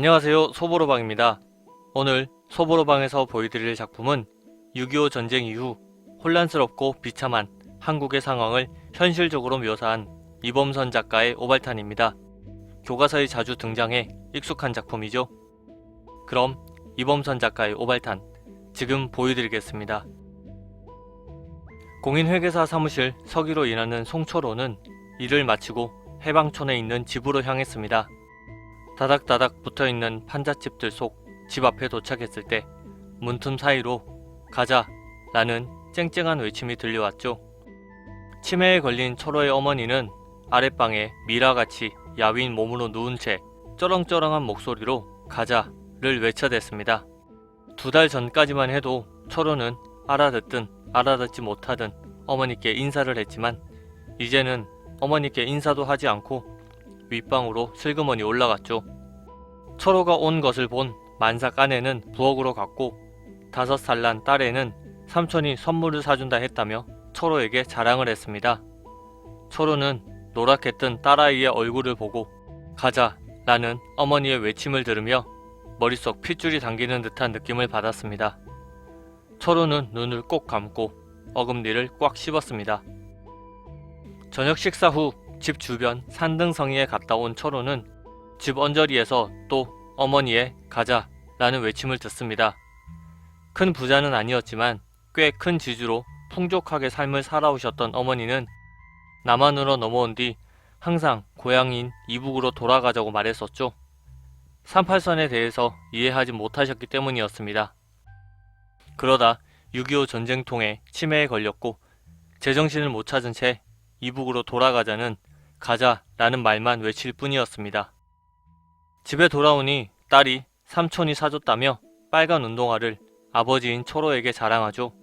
안녕하세요. 소보로방입니다. 오늘 소보로방에서 보여드릴 작품은 6.25 전쟁 이후 혼란스럽고 비참한 한국의 상황을 현실적으로 묘사한 이범선 작가의 오발탄입니다. 교과서에 자주 등장해 익숙한 작품이죠. 그럼 이범선 작가의 오발탄 지금 보여드리겠습니다. 공인회계사 사무실 서기로 일하는 송초로는 일을 마치고 해방촌에 있는 집으로 향했습니다. 다닥다닥 붙어있는 판잣집들 속 집 앞에 도착했을 때 문틈 사이로 가자 라는 쨍쨍한 외침이 들려왔죠. 치매에 걸린 철호의 어머니는 아랫방에 미라같이 야윈 몸으로 누운 채 쩌렁쩌렁한 목소리로 가자를 외쳐댔습니다. 두 달 전까지만 해도 철호는 알아듣든 알아듣지 못하든 어머니께 인사를 했지만 이제는 어머니께 인사도 하지 않고 윗방으로 슬그머니 올라갔죠. 철호가 온 것을 본 만삭 아내는 부엌으로 갔고 다섯 살 난 딸에는 삼촌이 선물을 사준다 했다며 철호에게 자랑을 했습니다. 철호는 노랗게 뜬 딸아이의 얼굴을 보고 가자 라는 어머니의 외침을 들으며 머릿속 핏줄이 당기는 듯한 느낌을 받았습니다. 철호는 눈을 꼭 감고 어금니를 꽉 씹었습니다. 저녁 식사 후 집 주변 산등성이에 갔다 온 철호는 집 언저리에서 또 어머니의 가자 라는 외침을 듣습니다. 큰 부자는 아니었지만 꽤 큰 지주로 풍족하게 삶을 살아오셨던 어머니는 남한으로 넘어온 뒤 항상 고향인 이북으로 돌아가자고 말했었죠. 38선에 대해서 이해하지 못하셨기 때문이었습니다. 그러다 6.25 전쟁통에 치매에 걸렸고 제정신을 못 찾은 채 이북으로 돌아가자는 가자 라는 말만 외칠 뿐이었습니다. 집에 돌아오니 딸이 삼촌이 사줬다며 빨간 운동화를 아버지인 초로에게 자랑하죠.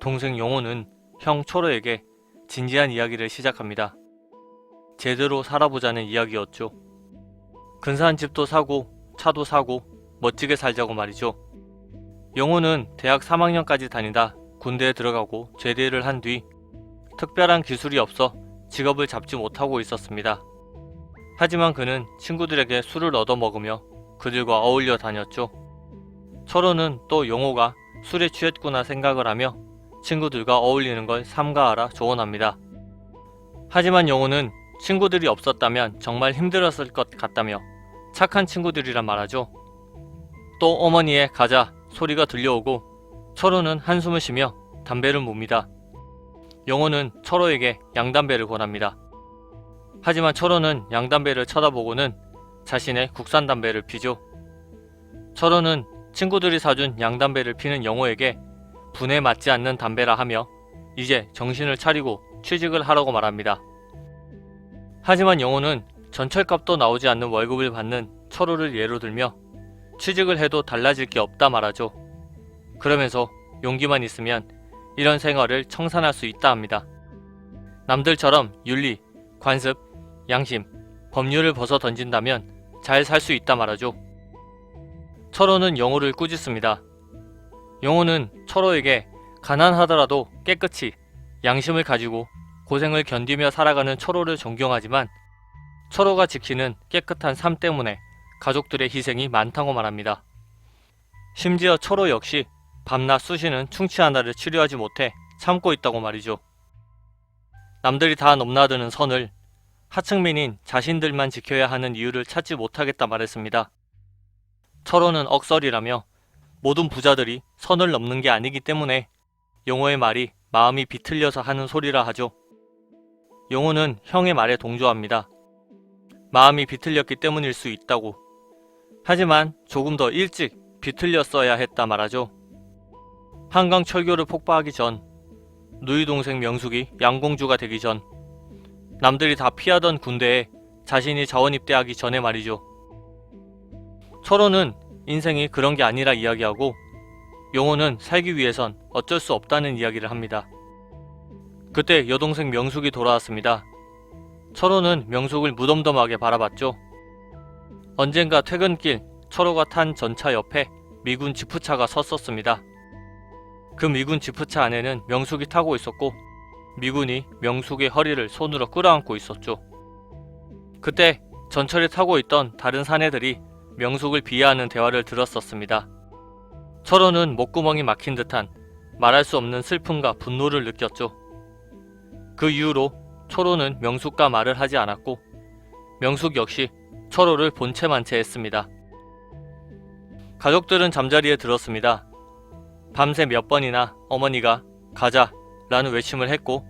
동생 용호는 형 초로에게 진지한 이야기를 시작합니다. 제대로 살아보자는 이야기였죠. 근사한 집도 사고 차도 사고 멋지게 살자고 말이죠. 용호는 대학 3학년까지 다니다 군대에 들어가고 제대를 한 뒤 특별한 기술이 없어 직업을 잡지 못하고 있었습니다. 하지만 그는 친구들에게 술을 얻어먹으며 그들과 어울려 다녔죠. 철호는 또 용호가 술에 취했구나 생각을 하며 친구들과 어울리는 걸 삼가하라 조언합니다. 하지만 용호는 친구들이 없었다면 정말 힘들었을 것 같다며 착한 친구들이란 말하죠. 또 어머니의 가자 소리가 들려오고 철호는 한숨을 쉬며 담배를 뭅니다. 용호는 철호에게 양담배를 권합니다. 하지만 철호는 양담배를 쳐다보고는 자신의 국산 담배를 피죠. 철호는 친구들이 사준 양담배를 피는 영호에게 분에 맞지 않는 담배라 하며 이제 정신을 차리고 취직을 하라고 말합니다. 하지만 영호는 전철값도 나오지 않는 월급을 받는 철호를 예로 들며 취직을 해도 달라질 게 없다 말하죠. 그러면서 용기만 있으면 이런 생활을 청산할 수 있다 합니다. 남들처럼 윤리, 관습, 양심, 법률을 벗어 던진다면 잘 살 수 있다 말하죠. 철호는 영호를 꾸짖습니다. 영호는 철호에게 가난하더라도 깨끗이 양심을 가지고 고생을 견디며 살아가는 철호를 존경하지만 철호가 지키는 깨끗한 삶 때문에 가족들의 희생이 많다고 말합니다. 심지어 철호 역시 밤낮 쑤시는 충치 하나를 치료하지 못해 참고 있다고 말이죠. 남들이 다 넘나드는 선을 하층민인 자신들만 지켜야 하는 이유를 찾지 못하겠다 말했습니다. 철호는 억설이라며 모든 부자들이 선을 넘는 게 아니기 때문에 용호의 말이 마음이 비틀려서 하는 소리라 하죠. 용호는 형의 말에 동조합니다. 마음이 비틀렸기 때문일 수 있다고. 하지만 조금 더 일찍 비틀렸어야 했다 말하죠. 한강 철교를 폭파하기 전, 누이 동생 명숙이 양공주가 되기 전, 남들이 다 피하던 군대에 자신이 자원 입대하기 전에 말이죠. 철호는 인생이 그런 게 아니라 이야기하고 용호는 살기 위해선 어쩔 수 없다는 이야기를 합니다. 그때 여동생 명숙이 돌아왔습니다. 철호는 명숙을 무덤덤하게 바라봤죠. 언젠가 퇴근길 철호가 탄 전차 옆에 미군 지프차가 섰었습니다. 그 미군 지프차 안에는 명숙이 타고 있었고 미군이 명숙의 허리를 손으로 끌어안고 있었죠. 그때 전철에 타고 있던 다른 사내들이 명숙을 비하하는 대화를 들었었습니다. 철호는 목구멍이 막힌 듯한 말할 수 없는 슬픔과 분노를 느꼈죠. 그 이후로 철호는 명숙과 말을 하지 않았고 명숙 역시 철호를 본체만 채했습니다. 가족들은 잠자리에 들었습니다. 밤새 몇 번이나 어머니가 가자 라는 외침을 했고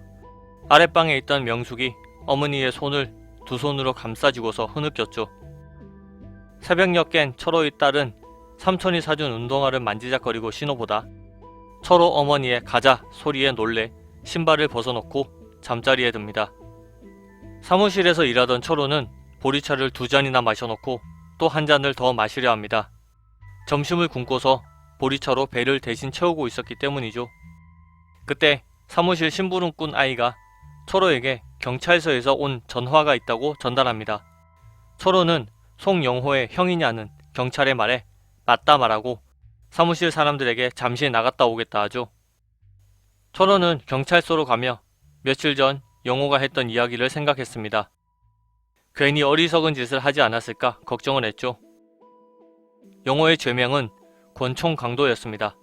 아랫방에 있던 명숙이 어머니의 손을 두 손으로 감싸주고서 흐느꼈죠. 새벽녘 깬 철호의 딸은 삼촌이 사준 운동화를 만지작거리고 신어보다 철호 어머니의 가자 소리에 놀래 신발을 벗어놓고 잠자리에 듭니다. 사무실에서 일하던 철호는 보리차를 두 잔이나 마셔놓고 또 한 잔을 더 마시려 합니다. 점심을 굶고서 보리차로 배를 대신 채우고 있었기 때문이죠. 그때 사무실 심부름 꾼 아이가 철호에게 경찰서에서 온 전화가 있다고 전달합니다. 철호는 송영호의 형이냐는 경찰의 말에 맞다 말하고 사무실 사람들에게 잠시 나갔다 오겠다 하죠. 철호는 경찰서로 가며 며칠 전 영호가 했던 이야기를 생각했습니다. 괜히 어리석은 짓을 하지 않았을까 걱정을 했죠. 영호의 죄명은 권총 강도였습니다.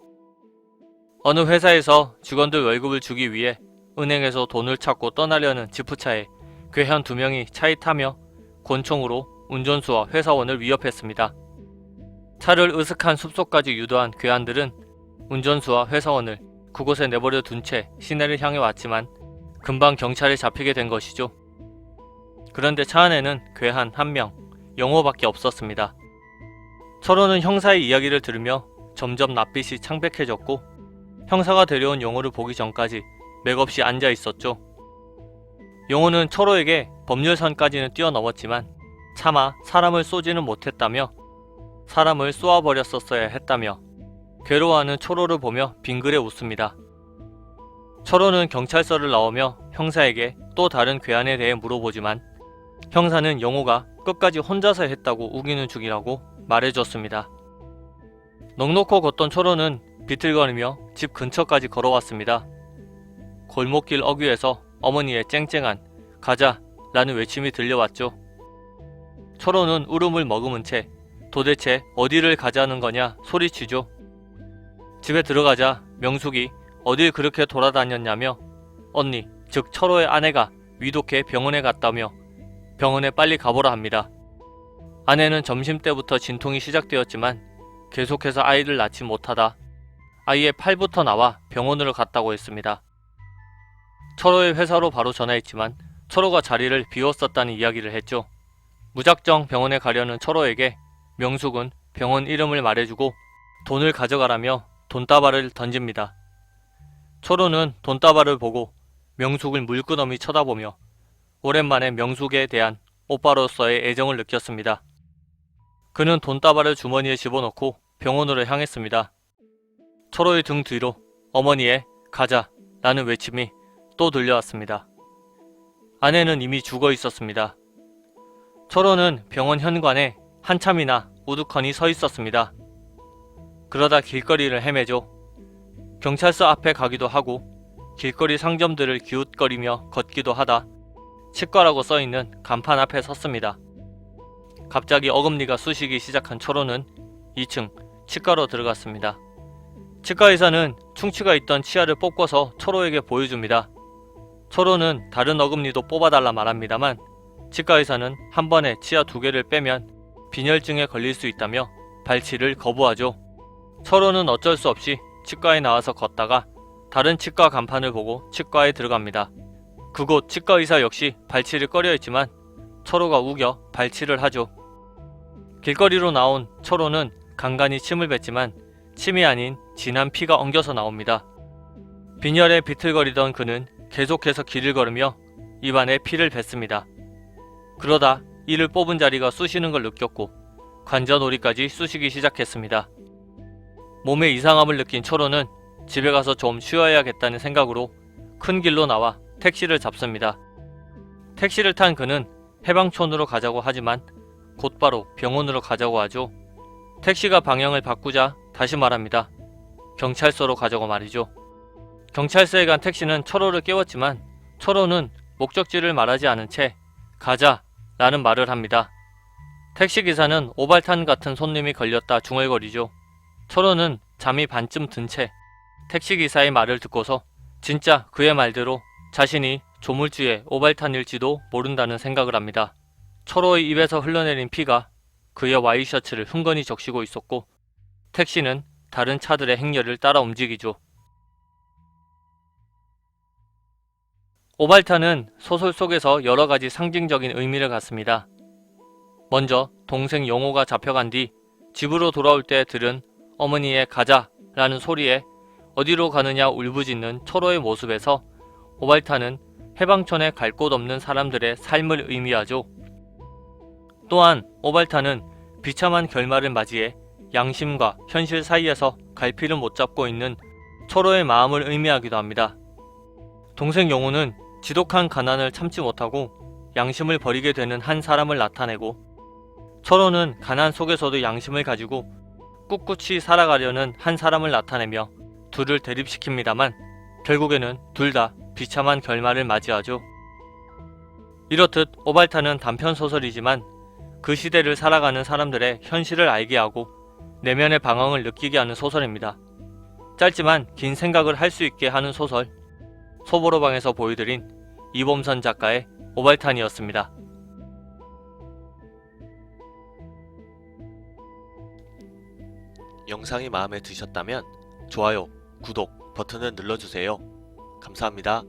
어느 회사에서 직원들 월급을 주기 위해 은행에서 돈을 찾고 떠나려는 지프차에 괴한 두 명이 차에 타며 권총으로 운전수와 회사원을 위협했습니다. 차를 으슥한 숲속까지 유도한 괴한들은 운전수와 회사원을 그곳에 내버려 둔 채 시내를 향해 왔지만 금방 경찰에 잡히게 된 것이죠. 그런데 차 안에는 괴한 한 명, 영호밖에 없었습니다. 철호는 형사의 이야기를 들으며 점점 낯빛이 창백해졌고 형사가 데려온 영호를 보기 전까지 맥없이 앉아 있었죠. 영호는 철호에게 법률선까지는 뛰어넘었지만 차마 사람을 쏘지는 못했다며 사람을 쏘아버렸었어야 했다며 괴로워하는 철호를 보며 빙그레 웃습니다. 철호는 경찰서를 나오며 형사에게 또 다른 괴한에 대해 물어보지만 형사는 영호가 끝까지 혼자서 했다고 우기는 중이라고 말해줬습니다. 넉넉히 걷던 철호는 비틀거리며 집 근처까지 걸어왔습니다. 골목길 어귀에서 어머니의 쨍쨍한 가자 라는 외침이 들려왔죠. 철호는 울음을 머금은 채 도대체 어디를 가자는 거냐 소리치죠. 집에 들어가자 명숙이 어딜 그렇게 돌아다녔냐며 언니, 즉 철호의 아내가 위독해 병원에 갔다며 병원에 빨리 가보라 합니다. 아내는 점심때부터 진통이 시작되었지만 계속해서 아이를 낳지 못하다 아이의 팔부터 나와 병원으로 갔다고 했습니다. 철호의 회사로 바로 전화했지만 철호가 자리를 비웠었다는 이야기를 했죠. 무작정 병원에 가려는 철호에게 명숙은 병원 이름을 말해주고 돈을 가져가라며 돈다발을 던집니다. 철호는 돈다발을 보고 명숙을 물끄러미 쳐다보며 오랜만에 명숙에 대한 오빠로서의 애정을 느꼈습니다. 그는 돈다발을 주머니에 집어넣고 병원으로 향했습니다. 철호의 등 뒤로 어머니의 가자 라는 외침이 또 들려왔습니다. 아내는 이미 죽어 있었습니다. 철호는 병원 현관에 한참이나 우두커니 서 있었습니다. 그러다 길거리를 헤매죠. 경찰서 앞에 가기도 하고 길거리 상점들을 기웃거리며 걷기도 하다 치과라고 써있는 간판 앞에 섰습니다. 갑자기 어금니가 쑤시기 시작한 철호는 2층 치과로 들어갔습니다. 치과 의사는 충치가 있던 치아를 뽑고서 철호에게 보여줍니다. 철호는 다른 어금니도 뽑아달라 말합니다만 치과 의사는 한 번에 치아 두 개를 빼면 빈혈증에 걸릴 수 있다며 발치를 거부하죠. 철호는 어쩔 수 없이 치과에 나와서 걷다가 다른 치과 간판을 보고 치과에 들어갑니다. 그곳 치과 의사 역시 발치를 꺼려 했지만 철호가 우겨 발치를 하죠. 길거리로 나온 철호는 간간히 침을 뱉지만 침이 아닌 진한 피가 엉겨서 나옵니다. 빈혈에 비틀거리던 그는 계속해서 길을 걸으며 입안에 피를 뱉습니다. 그러다 이를 뽑은 자리가 쑤시는 걸 느꼈고 관자놀이까지 쑤시기 시작했습니다. 몸에 이상함을 느낀 철호는 집에 가서 좀 쉬어야겠다는 생각으로 큰 길로 나와 택시를 잡습니다. 택시를 탄 그는 해방촌으로 가자고 하지만 곧바로 병원으로 가자고 하죠. 택시가 방향을 바꾸자 다시 말합니다. 경찰서로 가자고 말이죠. 경찰서에 간 택시는 철호를 깨웠지만 철호는 목적지를 말하지 않은 채 가자 라는 말을 합니다. 택시기사는 오발탄 같은 손님이 걸렸다 중얼거리죠. 철호는 잠이 반쯤 든 채 택시기사의 말을 듣고서 진짜 그의 말대로 자신이 조물주의 오발탄일지도 모른다는 생각을 합니다. 철호의 입에서 흘러내린 피가 그의 와이셔츠를 흥건히 적시고 있었고 택시는 다른 차들의 행렬을 따라 움직이죠. 오발탄은 소설 속에서 여러 가지 상징적인 의미를 갖습니다. 먼저 동생 영호가 잡혀간 뒤 집으로 돌아올 때 들은 어머니의 가자 라는 소리에 어디로 가느냐 울부짖는 철호의 모습에서 오발탄은 해방촌에 갈 곳 없는 사람들의 삶을 의미하죠. 또한 오발탄은 비참한 결말을 맞이해 양심과 현실 사이에서 갈피를 못 잡고 있는 철호의 마음을 의미하기도 합니다. 동생 영호는 지독한 가난을 참지 못하고 양심을 버리게 되는 한 사람을 나타내고 철호는 가난 속에서도 양심을 가지고 꿋꿋이 살아가려는 한 사람을 나타내며 둘을 대립시킵니다만 결국에는 둘 다 비참한 결말을 맞이하죠. 이렇듯 오발타는 단편 소설이지만 그 시대를 살아가는 사람들의 현실을 알게 하고 내면의 방황을 느끼게 하는 소설입니다. 짧지만 긴 생각을 할 수 있게 하는 소설 소보로방에서 보여드린 이범선 작가의 오발탄이었습니다. 영상이 마음에 드셨다면 좋아요, 구독 버튼을 눌러주세요. 감사합니다.